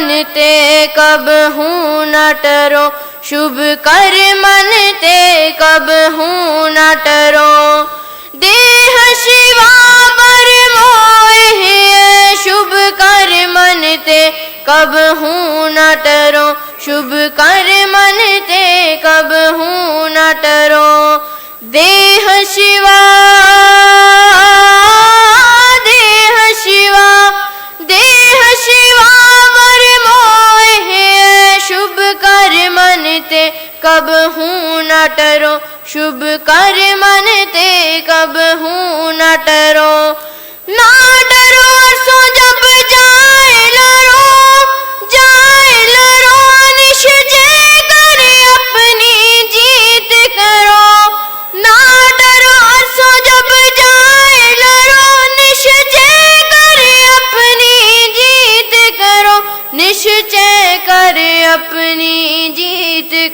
منتے کب ہوں نہ ٹرو؟ شب کر منتے کب ہوں نہ ٹرو؟ دیہ شیوا پر موہ شب کر منتے کب ہوں نہ ٹرو؟ شب کر منتے کب ہوں نہ ٹرو؟ دیہ شیوا कब हूँ न टरो शुभ कर मन ते कब हूँ न टरो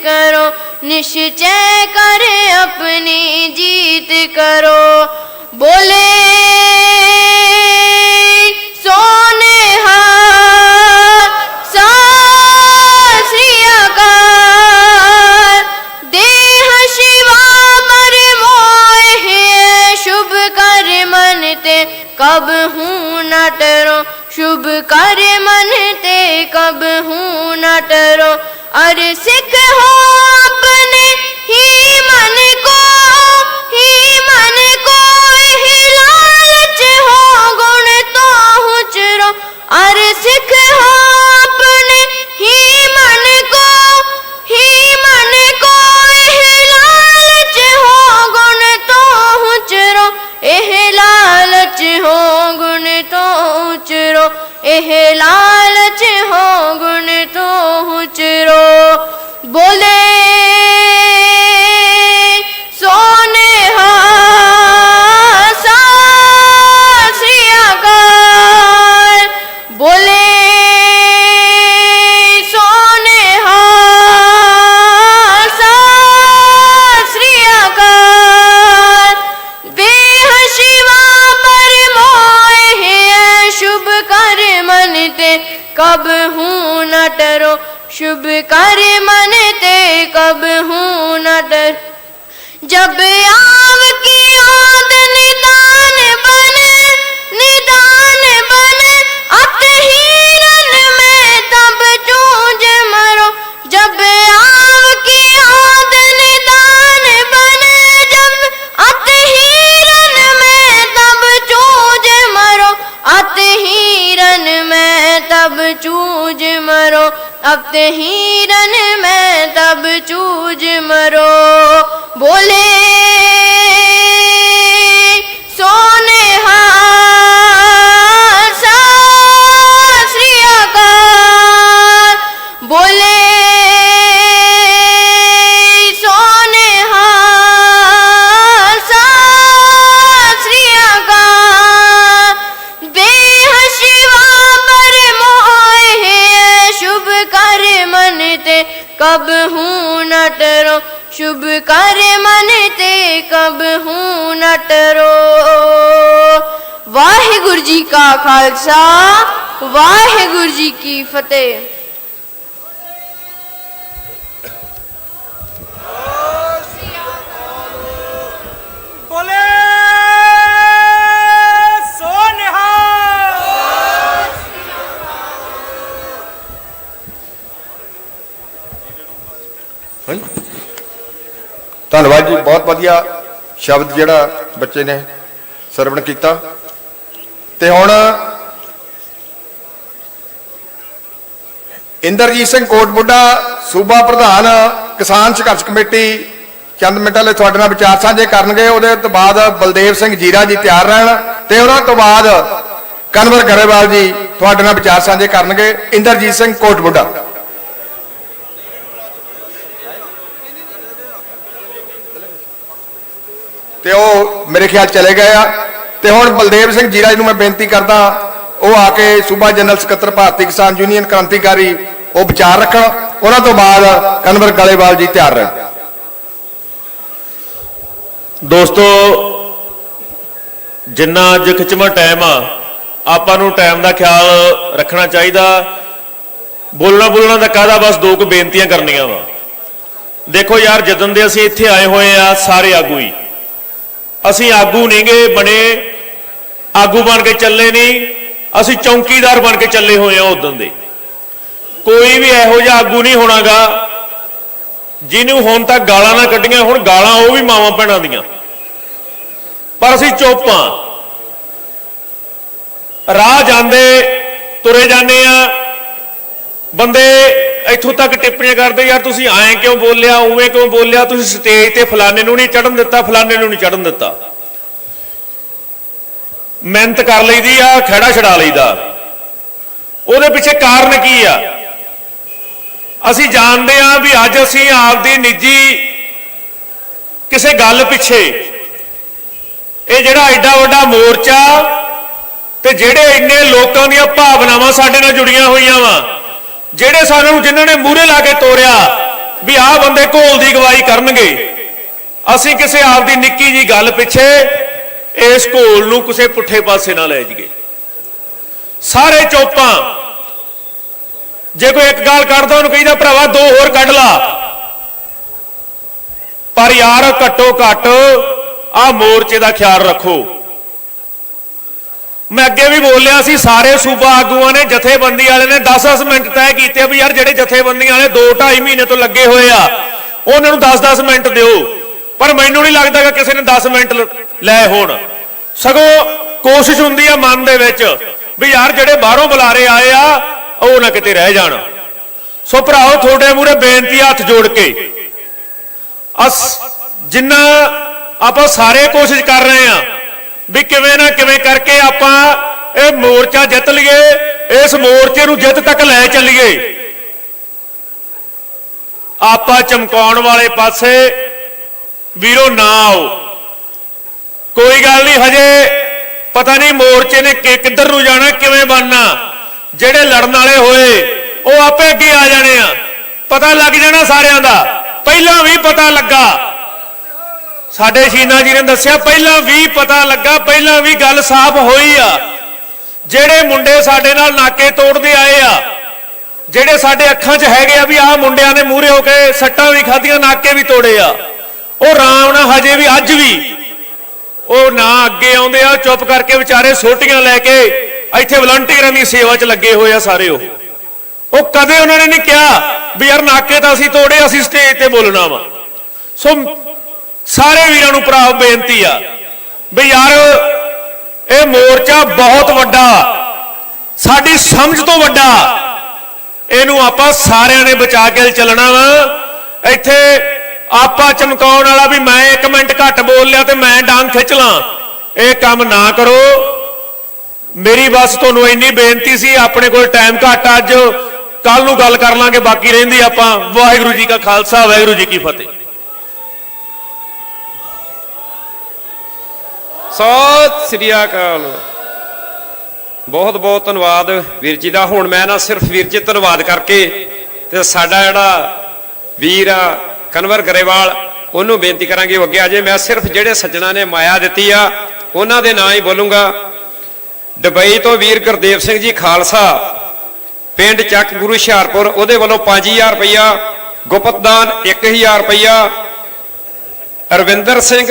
کرو، نشچے کرے اپنی جیت کرو۔ بولے ہاں، کب ہوں نہ ٹرو۔ شب کر منتے کب ہوں نہ ٹرو۔ عرصے হেলা कब हूँ न टरो शुभ कर मन ते कब हूँ न डर जब आव की आद मरो अब हीरन में तब चूज मरो बोले डरो शुभ कार्य मन ते कब हूँ न डरो वाहिगुरु जी का खालसा वाहिगुरु जी की फतेह ਧੰਨਵਾਦ ਜੀ, ਬਹੁਤ ਵਧੀਆ ਸ਼ਬਦ ਜਿਹੜਾ ਬੱਚੇ ਨੇ ਸਰਵਣ ਕੀਤਾ। ਤੇ ਹੁਣ ਇੰਦਰਜੀਤ ਸਿੰਘ ਕੋਟਬੁੱਢਾ, ਸੂਬਾ ਪ੍ਰਧਾਨ, ਕਿਸਾਨ ਸੰਘਰਸ਼ ਕਮੇਟੀ, ਚੰਦ ਮਿੰਟਾਂ ਲਈ ਤੁਹਾਡੇ ਨਾਲ ਵਿਚਾਰ ਸਾਂਝੇ ਕਰਨਗੇ। ਉਹਦੇ ਤੋਂ ਬਾਅਦ ਬਲਦੇਵ ਸਿੰਘ ਜੀਰਾ ਜੀ ਤਿਆਰ ਰਹਿਣ ਤੇ ਉਹਨਾਂ ਤੋਂ ਬਾਅਦ ਕਨਵਰ ਗਰੇਵਾਲ ਜੀ ਤੁਹਾਡੇ ਨਾਲ ਵਿਚਾਰ ਸਾਂਝੇ ਕਰਨਗੇ। ਇੰਦਰਜੀਤ ਸਿੰਘ ਕੋਟਬੁੱਢਾ। ਤੇ ਉਹ ਮੇਰੇ ਖਿਆਲ ਚਲੇ ਗਏ ਆ। ਤੇ ਹੁਣ ਬਲਦੇਵ ਸਿੰਘ ਜੀਰਾ ਜੀ ਨੂੰ ਮੈਂ ਬੇਨਤੀ ਕਰਦਾ, ਉਹ ਆ ਕੇ ਸੂਬਾ ਜਨਰਲ ਸਕੱਤਰ ਭਾਰਤੀ ਕਿਸਾਨ ਯੂਨੀਅਨ ਕ੍ਰਾਂਤੀਕਾਰੀ, ਉਹ ਵਿਚਾਰ ਰੱਖਣ। ਉਹਨਾਂ ਤੋਂ ਬਾਅਦ ਕਨਵਰ ਗਲੇਵਾਲ ਜੀ ਤਿਆਰ ਰਹਿਣ। ਦੋਸਤੋ, ਜਿੰਨਾ ਅੱਜ ਖਿਚਵਾਂ ਟਾਈਮ ਆ, ਆਪਾਂ ਨੂੰ ਟਾਈਮ ਦਾ ਖਿਆਲ ਰੱਖਣਾ ਚਾਹੀਦਾ। ਬੋਲਣਾ ਬੋਲਣਾ ਦਾ ਕਾਹਦਾ? ਬਸ ਦੋ ਕੁ ਬੇਨਤੀਆਂ ਕਰਨੀਆਂ ਵਾ। ਦੇਖੋ ਯਾਰ, ਜਦੋਂ ਦੇ ਅਸੀਂ ਇੱਥੇ ਆਏ ਹੋਏ ਆ, ਸਾਰੇ ਆਗੂ ਹੀ। ਅਸੀਂ ਆਗੂ ਨਹੀਂਗੇ ਬਣੇ। ਆਗੂ ਬਣ ਕੇ ਚੱਲੇ ਨਹੀਂ। ਅਸੀਂ ਚੌਕੀਦਾਰ ਬਣ ਕੇ ਚੱਲੇ ਹੋਏ ਆ ਉਦੋਂ ਦੇ। ਕੋਈ ਵੀ ਇਹੋ ਜਿਹਾ ਆਗੂ ਨਹੀਂ ਹੋਣਾਗਾ, ਜਿਹਨੂੰ ਹੁਣ ਤੱਕ ਗਾਲਾਂ ਨਾ ਕੱਢੀਆਂ, ਹੁਣ ਗਾਲਾਂ ਉਹ ਵੀ ਮਾਵਾਂ ਭੈਣਾਂ ਦੀਆਂ। ਪਰ ਅਸੀਂ ਚੋਪਾਂ ਰਾਹ ਜਾਂਦੇ, ਤੁਰੇ ਜਾਂਦੇ ਆ ਬੰਦੇ ਇੱਥੋਂ ਤੱਕ ਟਿੱਪਣੀਆਂ ਕਰਦੇ, ਯਾਰ ਤੁਸੀਂ ਐਂ ਕਿਉਂ ਬੋਲਿਆ, ਉਵੇਂ ਕਿਉਂ ਬੋਲਿਆ? ਤੁਸੀਂ ਸਟੇਜ ਤੇ ਫਲਾਣੇ ਨੂੰ ਨਹੀਂ ਚੜਨ ਦਿੱਤਾ, ਫਲਾਣੇ ਨੂੰ ਨਹੀਂ ਚੜਨ ਦਿੱਤਾ। ਮਿਹਨਤ ਕਰ ਲਈਦੀ ਆ ਖੜਾ ਛਡਾ ਲਈਦਾ। ਉਹਦੇ ਪਿੱਛੇ ਕਾਰਨ ਕੀ ਆ? ਅਸੀਂ ਜਾਣਦੇ ਆ ਵੀ ਅੱਜ ਅਸੀਂ ਆਪਦੀ ਨਿੱਜੀ ਕਿਸੇ ਗੱਲ ਪਿੱਛੇ, ਇਹ ਜਿਹੜਾ ਐਡਾ ਵੱਡਾ ਮੋਰਚਾ ਤੇ ਜਿਹੜੇ ਇੰਨੇ ਲੋਕਾਂ ਦੀਆਂ ਭਾਵਨਾਵਾਂ ਸਾਡੇ ਨਾਲ ਜੁੜੀਆਂ ਹੋਈਆਂ ਵਾ ਜਿਹੜੇ ਸਾਨੂੰ ਜਿਨ੍ਹਾਂ ਨੇ ਮੂਹਰੇ ਲਾ ਕੇ ਤੋਰਿਆ ਵੀ ਆਹ ਬੰਦੇ ਘੋਲ ਦੀ ਗਵਾਹੀ ਕਰਨਗੇ, ਅਸੀਂ ਕਿਸੇ ਆਪ ਦੀ ਨਿੱਕੀ ਜੀ ਗੱਲ ਪਿੱਛੇ ਇਸ ਘੋਲ ਨੂੰ ਕਿਸੇ ਪੁੱਠੇ ਪਾਸੇ ਨਾ ਲੈ ਜਾਈਏ। ਸਾਰੇ ਚੋਪਾਂ, ਜੇ ਕੋਈ ਇੱਕ ਗੱਲ ਕੱਢਦਾ, ਉਹਨੂੰ ਕਹਿੰਦਾ, ਭਰਾਵਾ, ਦੋ ਹੋਰ ਕੱਢ ਲਾ। ਪਰ ਯਾਰ ਘੱਟੋ ਘੱਟ ਆ ਮੋਰਚੇ ਦਾ ਖਿਆਲ ਰੱਖੋ। ਮੈਂ ਅੱਗੇ ਵੀ ਬੋਲਿਆ ਸੀ, ਸਾਰੇ ਸੂਬਾ ਆਗੂਆਂ ਨੇ, ਜਥੇਬੰਦੀ ਵਾਲੇ ਨੇ 10-10 ਮਿੰਟ ਤੈਅ ਕੀਤੇ ਵੀ ਯਾਰ ਜਿਹੜੇ ਜਥੇਬੰਦੀਆਂ ਵਾਲੇ 2-2.5 ਮਹੀਨੇ ਤੋਂ ਲੱਗੇ ਹੋਏ ਆ, ਉਹਨਾਂ ਨੂੰ 10-10 ਮਿੰਟ ਦਿਓ। ਪਰ ਮੈਨੂੰ ਨਹੀਂ ਲੱਗਦਾ ਕਿ ਕਿਸੇ ਨੇ 10 ਮਿੰਟ ਲੈ ਹੋਣ। ਸਗੋਂ ਕੋਸ਼ਿਸ਼ ਹੁੰਦੀ ਆ ਮਨ ਦੇ ਵਿੱਚ ਵੀ ਯਾਰ ਜਿਹੜੇ ਬਾਹਰੋਂ ਬੁਲਾਰੇ ਆਏ ਆ, ਉਹ ਨਾ ਕਿਤੇ ਰਹਿ ਜਾਣ। ਸੋ ਭਰਾਓ, ਤੁਹਾਡੇ ਮੂਹਰੇ ਬੇਨਤੀ ਹੱਥ ਜੋੜ ਕੇ। ਅਸ, ਜਿੰਨਾ ਆਪਾਂ ਸਾਰੇ ਕੋਸ਼ਿਸ਼ ਕਰ ਰਹੇ ਆ ਵੀ ਕਿਵੇਂ ਨਾ ਕਿਵੇਂ ਕਰਕੇ ਆਪਾਂ ਇਹ ਮੋਰਚਾ ਜਿੱਤ ਲਈਏ, ਇਸ ਮੋਰਚੇ ਨੂੰ ਜਿੱਤ ਤੱਕ ਲੈ ਚੱਲੀਏ। ਆਪਾਂ ਚਮਕਾਉਣ ਵਾਲੇ ਪਾਸੇ ਵੀਰੋ ਨਾ ਆਓ। ਕੋਈ ਗੱਲ ਨਹੀਂ, ਹਜੇ ਪਤਾ ਨਹੀਂ ਮੋਰਚੇ ਨੇ ਕਿ ਕਿੱਧਰ ਨੂੰ ਜਾਣਾ, ਕਿਵੇਂ ਬਣਨਾ। ਜਿਹੜੇ ਲੜਨ ਵਾਲੇ ਹੋਏ, ਉਹ ਆਪੇ ਅੱਗੇ ਆ ਜਾਣੇ ਆ। ਪਤਾ ਲੱਗ ਜਾਣਾ ਸਾਰਿਆਂ ਦਾ। ਪਹਿਲਾਂ ਵੀ ਪਤਾ ਲੱਗਾ ਸਾਡੇ ਸ਼ੀਨਾ ਜੀ ਨੇ ਦੱਸਿਆ, ਪਹਿਲਾਂ ਵੀ ਪਤਾ ਲੱਗਾ, ਪਹਿਲਾਂ ਵੀ ਗੱਲ ਸਾਫ਼ ਹੋਈ ਆ। ਜਿਹੜੇ ਮੁੰਡੇ ਸਾਡੇ ਨਾਲ ਨਾਕੇ ਤੋੜਦੇ ਆਏ ਆ, ਜਿਹੜੇ ਸਾਡੇ ਅੱਖਾਂ 'ਚ ਹੈਗੇ ਆ ਵੀ ਆਹ ਮੁੰਡਿਆਂ ਦੇ ਮੂਹਰੇ ਹੋ ਕੇ ਸੱਟਾਂ ਵੀ ਖਾਧੀਆਂ, ਨਾਕੇ ਵੀ ਤੋੜੇ ਆ, ਉਹ ਰਾਮ ਨਾਲ ਹਜੇ ਵੀ ਅੱਜ ਵੀ ਉਹ ਨਾ ਅੱਗੇ ਆਉਂਦੇ ਆ, ਚੁੱਪ ਕਰਕੇ ਵਿਚਾਰੇ ਸੋਟੀਆਂ ਲੈ ਕੇ ਇੱਥੇ ਵਲੰਟੀਅਰਾਂ ਦੀ ਸੇਵਾ 'ਚ ਲੱਗੇ ਹੋਏ ਆ ਸਾਰੇ ਉਹ। ਉਹ ਕਦੇ ਉਹਨਾਂ ਨੇ ਨਹੀਂ ਕਿਹਾ ਵੀ ਯਾਰ ਨਾਕੇ ਤਾਂ ਅਸੀਂ ਤੋੜੇ, ਅਸੀਂ ਸਟੇਜ ਤੇ ਬੋਲਣਾ ਵਾ। ਸੋ ਸਾਰੇ ਵੀਰਾਂ ਨੂੰ ਭਰਾ ਬੇਨਤੀ ਆ ਵੀ ਯਾਰ, ਇਹ ਮੋਰਚਾ ਬਹੁਤ ਵੱਡਾ, ਸਾਡੀ ਸਮਝ ਤੋਂ ਵੱਡਾ। ਇਹਨੂੰ ਆਪਾਂ ਸਾਰਿਆਂ ਨੇ ਬਚਾ ਕੇ ਚੱਲਣਾ ਵਾ। ਇੱਥੇ ਆਪਾਂ ਚਮਕਾਉਣ ਵਾਲਾ ਵੀ ਮੈਂ 1 ਮਿੰਟ ਘੱਟ ਬੋਲ ਲਿਆ ਤੇ ਮੈਂ ਡਾਂਗ ਖਿੱਚ ਲਾਂ। ਇਹ ਕੰਮ ਨਾ ਕਰੋ। ਮੇਰੀ ਬਸ ਤੁਹਾਨੂੰ ਇੰਨੀ ਬੇਨਤੀ ਸੀ, ਆਪਣੇ ਕੋਲ ਟਾਈਮ ਘੱਟ ਅੱਜ ਕੱਲ ਨੂੰ ਗੱਲ ਕਰ ਲਾਂਗੇ, ਬਾਕੀ ਰਹਿੰਦੀ ਆਪਾਂ। ਵਾਹਿਗੁਰੂ ਜੀ ਕਾ ਖਾਲਸਾ, ਵਾਹਿਗੁਰੂ ਜੀ ਕੀ ਫਤਿਹ। ਸਤਿ ਸ੍ਰੀ ਅਕਾਲ। ਬਹੁਤ ਬਹੁਤ ਧੰਨਵਾਦ ਵੀਰ ਜੀ ਦਾ। ਹੁਣ ਮੈਂ ਨਾ ਸਿਰਫ ਵੀਰ ਜੀ ਧੰਨਵਾਦ ਕਰਕੇ ਤੇ ਸਾਡਾ ਜਿਹੜਾ ਵੀਰ ਆ, ਕਨਵਰ ਗਰੇਵਾਲ, ਉਹਨੂੰ ਬੇਨਤੀ ਕਰਾਂਗੇ ਉਹ ਅੱਗੇ ਆ ਜੇ ਮੈਂ ਸਿਰਫ ਜਿਹੜੇ ਸੱਜਣਾ ਨੇ ਮਾਇਆ ਦਿੱਤੀ ਆ, ਉਹਨਾਂ ਦੇ ਨਾਂ ਹੀ ਬੋਲੂੰਗਾ। ਦੁਬਈ ਤੋਂ ਵੀਰ ਗੁਰਦੇਵ ਸਿੰਘ ਜੀ ਖਾਲਸਾ, ਪਿੰਡ ਚੱਕ ਗੁਰੂ ਹੁਸ਼ਿਆਰਪੁਰ, ਉਹਦੇ ਵੱਲੋਂ 5000 ਰੁਪਇਆ ਗੁਪਤਦਾਨ 1000 ਰੁਪਇਆ ਅਰਵਿੰਦਰ ਸਿੰਘ